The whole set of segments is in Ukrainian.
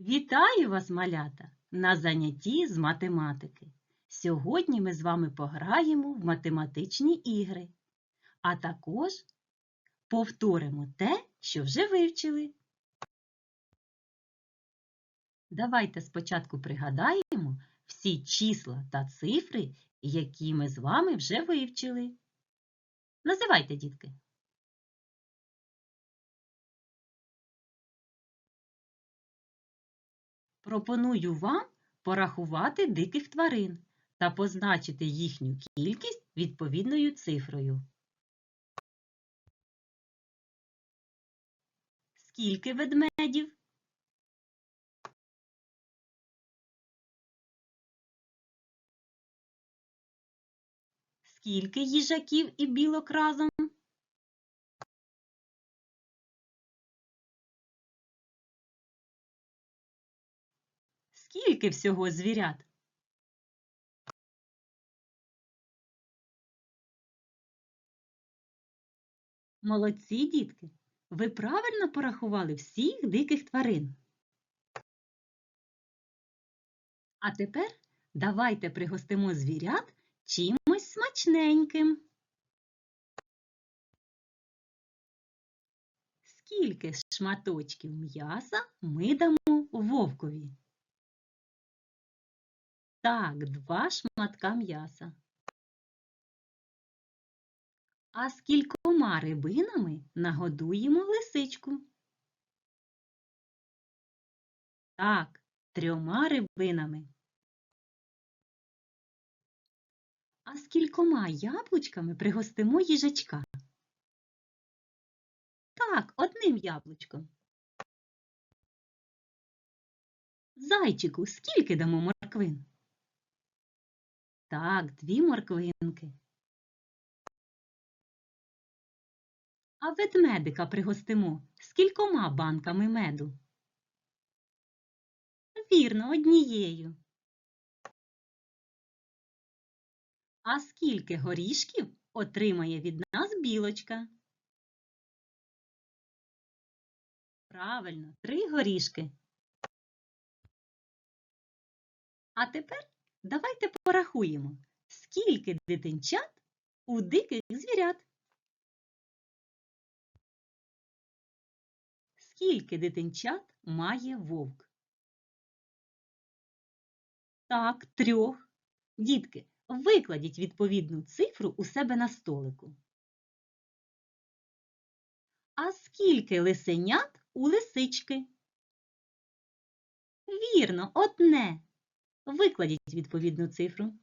Вітаю вас, малята, на занятті з математики. Сьогодні ми з вами пограємо в математичні ігри, а також повторимо те, що вже вивчили. Давайте спочатку пригадаємо всі числа та цифри, які ми з вами вже вивчили. Називайте, дітки. Пропоную вам порахувати диких тварин та позначити їхню кількість відповідною цифрою. Скільки ведмедів? Скільки їжаків і білок разом? Скільки всього звірят? Молодці, дітки! Ви правильно порахували всіх диких тварин. А тепер давайте пригостимо звірят чимось смачненьким. Скільки шматочків м'яса ми дамо вовкові? Так, два шматка м'яса. А скількома рибинами нагодуємо лисичку? Так, трьома рибинами. А скількома яблучками пригостимо їжачка? Так, одним яблучком. Зайчику, скільки дамо морквин? Так, дві морквинки. А ведмедика пригостимо скількома банками меду? Вірно, однією. А скільки горішків отримає від нас білочка? Правильно, три горішки. А тепер давайте порахуємо, скільки дитинчат у диких звірят. Скільки дитинчат має вовк? Так, трьох. Дітки, викладіть відповідну цифру у себе на столику. А скільки лисенят у лисички? Вірно, одне. Викладіть відповідну цифру.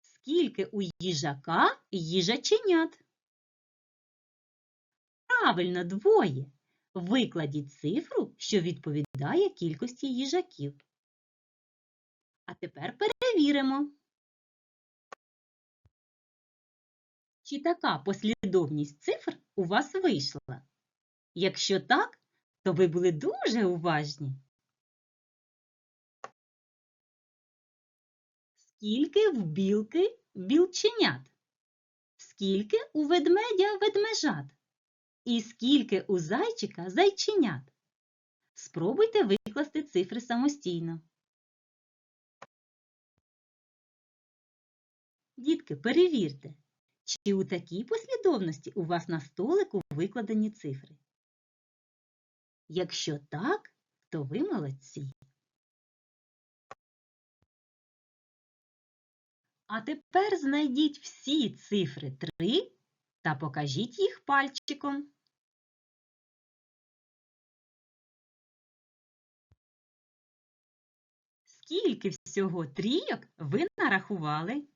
Скільки у їжака їжаченят? Правильно, двоє. Викладіть цифру, що відповідає кількості їжаків. А тепер перевіримо. Чи така послідовність цифр у вас вийшла? Якщо так, то ви були дуже уважні. Скільки в білки білченят? Скільки у ведмедя ведмежат? І скільки у зайчика зайченят? Спробуйте викласти цифри самостійно. Дітки, перевірте, чи у такій послідовності у вас на столику викладені цифри. Якщо так, то ви молодці. А тепер знайдіть всі цифри 3 та покажіть їх пальчиком. Скільки всього трійок ви нарахували?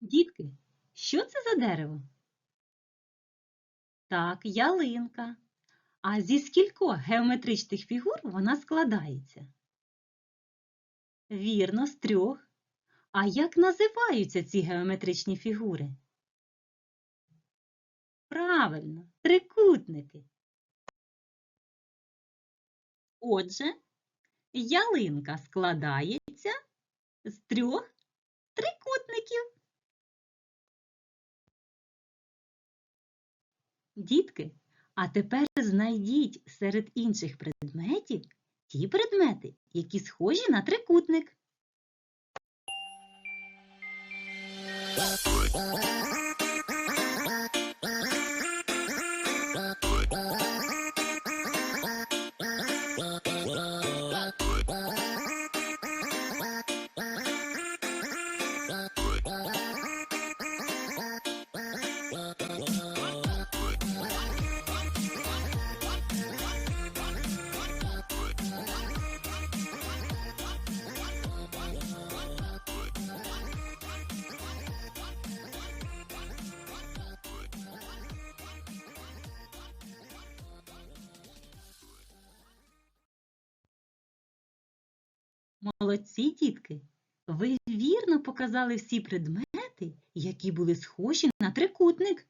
Дітки, що це за дерево? Так, ялинка. А зі скількох геометричних фігур вона складається? Вірно, з трьох. А як називаються ці геометричні фігури? Правильно, трикутники. Отже, ялинка складається з трьох трикутників. Дітки, А тепер знайдіть серед інших предметів ті предмети, які схожі на трикутник. Молодці, дітки! Ви вірно показали всі предмети, які були схожі на трикутник.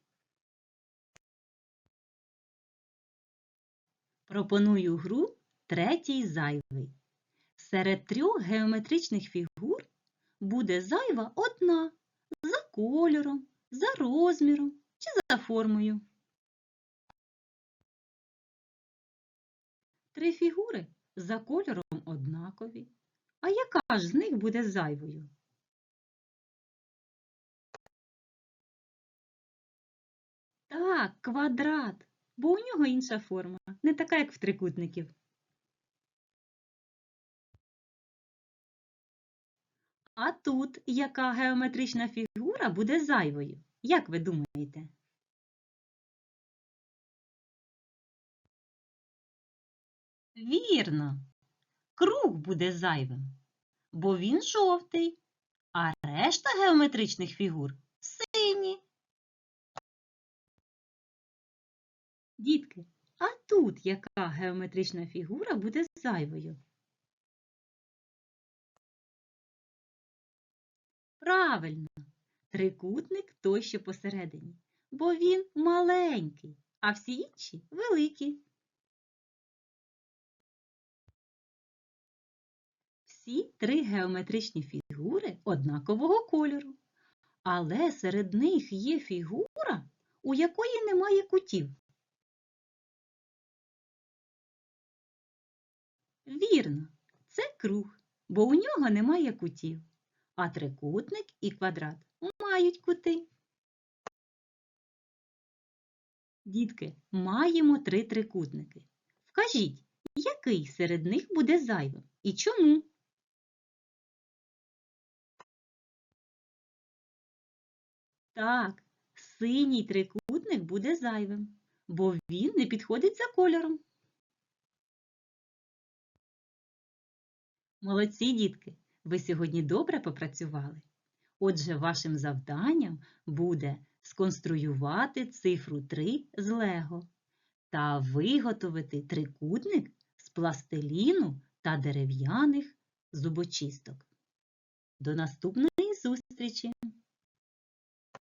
Пропоную гру третій зайвий. Серед трьох геометричних фігур буде зайва одна за кольором, за розміром чи за формою. Три фігури за кольором однакові. А яка ж з них буде зайвою? Так, квадрат, бо у нього інша форма, не така, як в трикутників. А тут яка геометрична фігура буде зайвою? Як ви думаєте? Вірно, круг буде зайвим, бо він жовтий, а решта геометричних фігур сині. Дітки, а тут яка геометрична фігура буде зайвою? Правильно, трикутник той, що посередині, бо він маленький, а всі інші великі. Всі три геометричні фігури однакового кольору, але серед них є фігура, у якої немає кутів. Вірно, це круг, бо у нього немає кутів, а трикутник і квадрат мають кути. Дітки, маємо три трикутники. Вкажіть, який серед них буде зайвим і чому? Так, синій трикутник буде зайвим, бо він не підходить за кольором. Молодці, дітки! Ви сьогодні добре попрацювали. Отже, вашим завданням буде сконструювати цифру 3 з Лего та виготовити трикутник з пластиліну та дерев'яних зубочисток. До наступної зустрічі!